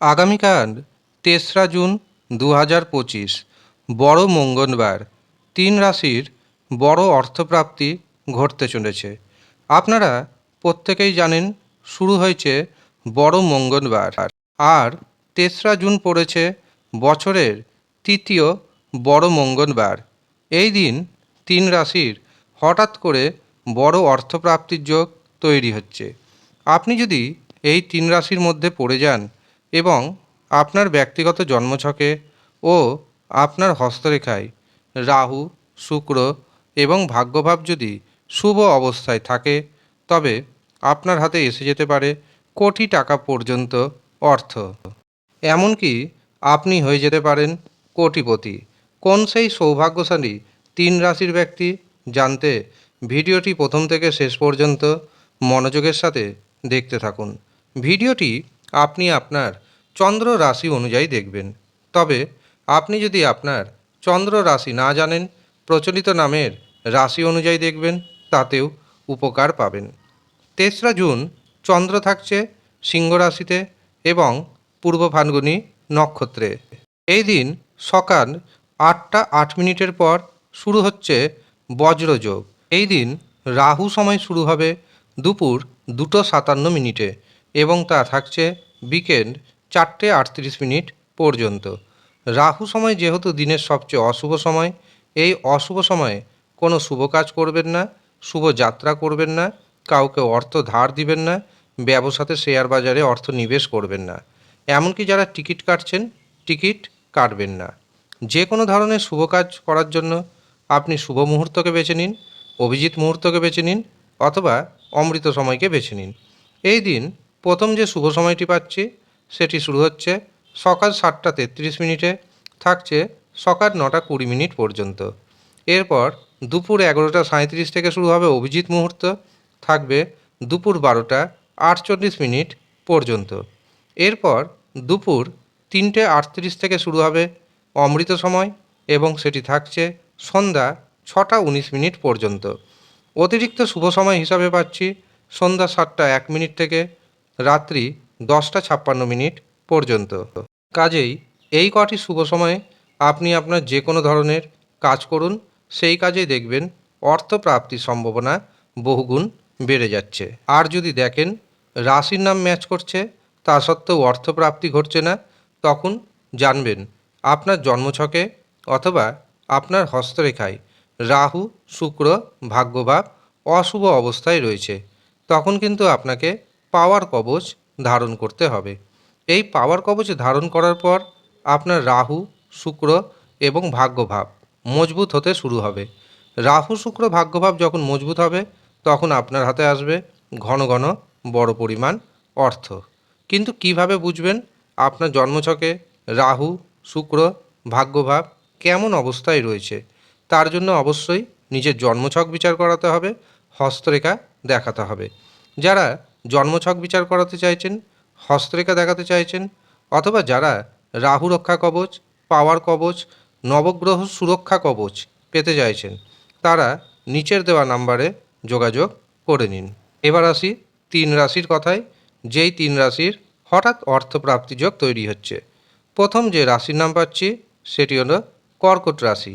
আগামীকাল তেসরা জুন দু হাজার পঁচিশ, বড় মঙ্গলবার। তিন রাশির বড় অর্থপ্রাপ্তি ঘটতে চলেছে। আপনারা প্রত্যেকেই জানেন শুরু হয়েছে বড় মঙ্গলবার। আর তেসরা জুন পড়েছে বছরের তৃতীয় বড় মঙ্গলবার। এই দিন তিন রাশির হঠাৎ করে বড় অর্থপ্রাপ্তির যোগ তৈরি হচ্ছে। আপনি যদি এই তিন রাশির মধ্যে পড়ে যান এবং আপনার ব্যক্তিগত জন্মছকে ও আপনার হস্তরেখায় রাহু, শুক্র এবং ভাগ্যভাব যদি শুভ অবস্থায় থাকে, তবে আপনার হাতে এসে যেতে পারে কোটি টাকা পর্যন্ত অর্থ। এমনকি আপনি হয়ে যেতে পারেন কোটিপতি। কোন সেই সৌভাগ্যশালী তিন রাশির ব্যক্তি জানতে ভিডিওটি প্রথম থেকে শেষ পর্যন্ত মনোযোগের সাথে দেখতে থাকুন। ভিডিওটি আপনি আপনার চন্দ্র রাশি অনুযায়ী দেখবেন। তবে আপনি যদি আপনার চন্দ্র রাশি না জানেন, প্রচলিত নামের রাশি অনুযায়ী দেখবেন, তাতেও উপকার পাবেন। তেসরা জুন, চন্দ্র থাকছে সিংহ রাশিতে এবং পূর্ব ফাল্গুনী নক্ষত্রে। এই দিন সকাল আটটা আট মিনিটের পর শুরু হচ্ছে বজ্রযোগ এই দিন রাহু সময় শুরু হবে দুপুর দুটো সাতান্ন মিনিটে এবং তা থাকছে বিকেল চারটে আটত্রিশ মিনিট পর্যন্ত। রাহু সময় যেহেতু দিনের সবচেয়ে অশুভ সময়, এই অশুভ সময়ে কোনো শুভ কাজ করবেন না, শুভ যাত্রা করবেন না, কাউকে অর্থ ধার দিবেন না ব্যবসাতে শেয়ার বাজারে অর্থ নিবেশ করবেন না। এমনকি যারা টিকিট কাটছেন, টিকিট কাটবেন না। যে কোনো ধরনের শুভ কাজ করার জন্য আপনি শুভ মুহূর্তকে বেছে নিন, অভিজিৎ মুহূর্তকে বেছে নিন, অথবা অমৃত সময়কে বেছে নিন। এই দিন প্রথম যে শুভ সময়টি পাচ্ছি সেটি শুরু হচ্ছে সকাল সাতটা তেত্রিশ মিনিটে, থাকছে সকাল নটা কুড়ি মিনিট পর্যন্ত। এরপর দুপুর এগারোটা সাঁত্রিশ থেকে শুরু হবে অভিজিৎ মুহূর্ত, থাকবে দুপুর বারোটা আটচল্লিশ মিনিট পর্যন্ত। এরপর দুপুর তিনটে আটত্রিশ থেকে শুরু হবে অমৃত সময় এবং সেটি থাকছে সন্ধ্যা ছটা উনিশ মিনিট পর্যন্ত। অতিরিক্ত শুভ সময় হিসাবে পাচ্ছি সন্ধ্যা সাতটা এক মিনিট থেকে, রাত্রি দশটা ছাপ্পান্ন মিনিট পর্যন্ত। কাজেই এই কটি শুভ সময়ে আপনি আপনার যে কোনো ধরনের কাজ করুন, সেই কাজেই দেখবেন অর্থ প্রাপ্তির সম্ভাবনা বহুগুণ বেড়ে যাচ্ছে। আর যদি দেখেন রাশির নাম ম্যাচ করছে, তা সত্ত্বেও অর্থপ্রাপ্তি ঘটছে না, তখন জানবেন আপনার জন্মছকে অথবা আপনার হস্তরেখায় রাহু, শুক্র ভাগ্যভাব অশুভ অবস্থায় রয়েছে। তখন কিন্তু আপনাকে পাওয়ার কবচ ধারণ করতে হবে। এই পাওয়ার কবচ ধারণ করার পর আপনার রাহু, শুক্র এবং ভাগ্যভাব মজবুত হতে শুরু হবে। রাহু, শুক্র, ভাগ্যভাব যখন মজবুত হবে, তখন আপনার হাতে আসবে ঘন ঘন বড় পরিমাণ অর্থ। কিন্তু কীভাবে বুঝবেন আপনার জন্মছকে রাহু, শুক্র, ভাগ্যভাব কেমন অবস্থায় রয়েছে? তার জন্য অবশ্যই নিজের জন্মছক বিচার করাতে হবে, হস্তরেখা দেখাতে হবে। যারা জন্মছক বিচার করাতে চাইছেন, হস্তরেখা দেখাতে চাইছেন, অথবা যারা রাহু রক্ষা কবচ, পাওয়ার কবচ, নবগ্রহ সুরক্ষা কবচ পেতে চাইছেন, তারা নিচের দেওয়া নাম্বারে যোগাযোগ করে নিন। এবার আসি তিন রাশির কথায়, যেই তিন রাশির হঠাৎ অর্থপ্রাপ্তি যোগ তৈরি হচ্ছে। প্রথম যে রাশির নাম পাচ্ছি, সেটি হলো কর্কট রাশি।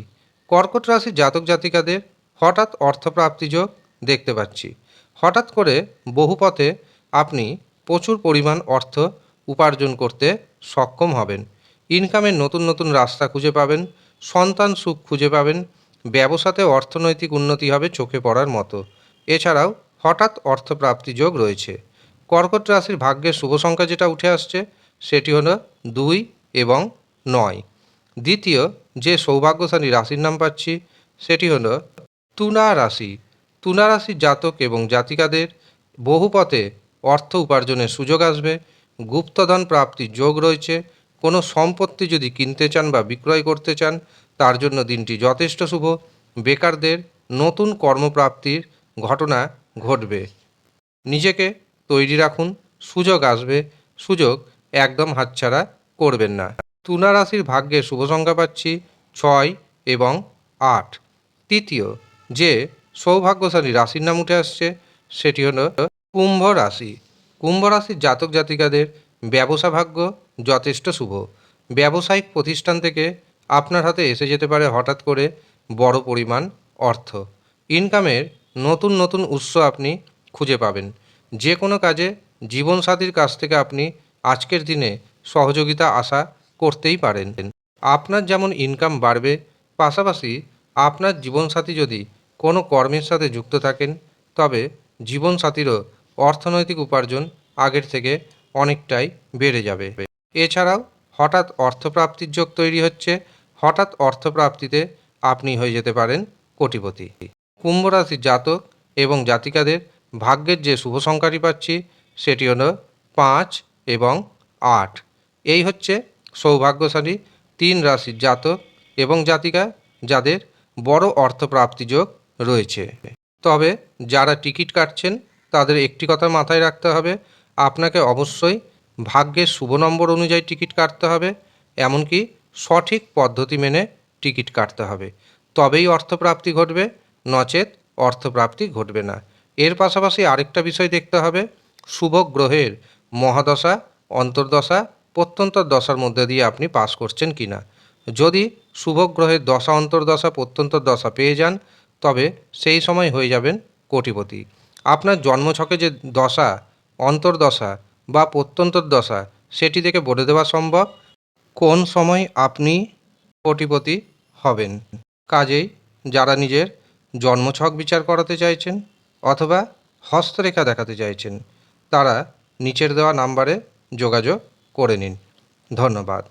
কর্কট রাশির জাতক জাতিকাদের হঠাৎ অর্থপ্রাপ্তি যোগ দেখতে পাচ্ছি। হঠাৎ করে বহু পথে আপনি প্রচুর পরিমাণ অর্থ উপার্জন করতে সক্ষম হবেন। ইনকামের নতুন নতুন রাস্তা খুঁজে পাবেন, সন্তান সুখ খুঁজে পাবেন, ব্যবসাতে অর্থনৈতিক উন্নতি হবে চোখে পড়ার মতো। এছাড়াও হঠাৎ অর্থপ্রাপ্তি যোগ রয়েছে। কর্কট রাশির ভাগ্যের শুভ সংখ্যা যেটা উঠে আসছে, সেটি হলো দুই এবং নয়। দ্বিতীয় যে সৌভাগ্যশালী রাশির নাম পাচ্ছি, সেটি হলো তুলা রাশি। তুলা রাশির জাতক এবং জাতিকাদের বহু পথে অর্থ উপার্জনের সুযোগ আসবে। গুপ্তধন প্রাপ্তির যোগ রয়েছে। কোনো সম্পত্তি যদি কিনতে চান বা বিক্রয় করতে চান, তার জন্য দিনটি যথেষ্ট শুভ। বেকারদের নতুন কর্মপ্রাপ্তির ঘটনা ঘটবে। নিজেকে তৈরি রাখুন। সুযোগ আসবে। সুযোগ একদম হাতছাড়া করবেন না। তুলা রাশির ভাগ্যে শুভ সংখ্যা পাচ্ছি ছয় এবং আট। তৃতীয়, যে সৌভাগ্যশালী রাশির নাম উঠে আসছে, সেটি হলো কুম্ভ রাশি। কুম্ভ রাশির জাতক জাতিকাদের ব্যবসা ভাগ্য যথেষ্ট শুভ। ব্যবসায়িক প্রতিষ্ঠান থেকে আপনার হাতে এসে যেতে পারে হঠাৎ করে বড় পরিমাণ অর্থ। ইনকামের নতুন নতুন উৎস আপনি খুঁজে পাবেন। যে কোনো কাজে জীবনসাথীর কাছ থেকে আপনি আজকের দিনে সহযোগিতা আশা করতেই পারেন। আপনার যেমন ইনকাম বাড়বে, পাশাপাশি আপনার জীবনসাথী যদি কোনো কর্মের সাথে যুক্ত থাকেন, তবে জীবনসাথীরও অর্থনৈতিক উপার্জন আগের থেকে অনেকটাই বেড়ে যাবে। এছাড়াও হঠাৎ অর্থপ্রাপ্তির যোগ তৈরি হচ্ছে, হঠাৎ অর্থপ্রাপ্তিতে আপনি হয়ে যেতে পারেন কোটিপতি। কুম্ভ রাশির জাতক এবং জাতিকাদের ভাগ্যের যে শুভ সংখ্যাটি পাচ্ছি, সেটি হলো পাঁচ এবং আট। এই হচ্ছে সৌভাগ্যশালী তিন রাশির জাতক এবং জাতিকা, যাদের বড় অর্থপ্রাপ্তি যোগ রয়েছে। তবে যারা টিকিট কাটছেন, তাদের একটি কথা মাথায় রাখতে হবে, আপনাকে অবশ্যই ভাগ্যের শুভ নম্বর অনুযায়ী টিকিট কাটতে হবে, এমনকি সঠিক পদ্ধতি মেনে টিকিট কাটতে হবে। তবেই অর্থপ্রাপ্তি ঘটবে, নচেত অর্থপ্রাপ্তি ঘটবে না। এর পাশাপাশি আরেকটা বিষয় দেখতে হবে, শুভ গ্রহের মহাদশা, অন্তর্দশা প্রত্যন্ত দশার মধ্যে দিয়ে আপনি পাস করছেন কি না যদি শুভ গ্রহের দশা, অন্তর্দশা প্রত্যন্ত দশা পেয়ে যান তবে সেই সময় হয়ে যাবেন কোটিপতি। আপনার জন্মছকে যে দশা, অন্তর্দশা বা প্রত্যন্তর দশা সেটি থেকে বলে দেওয়া সম্ভব। কোন সময় আপনি কোটিপতি হবেন? কাজেই যারা নিজের জন্মছক বিচার করাতে চাইছেন অথবা হস্তরেখা দেখাতে চাইছেন, তারা নিচের দেওয়া নাম্বারে যোগাযোগ করে নিন। ধন্যবাদ।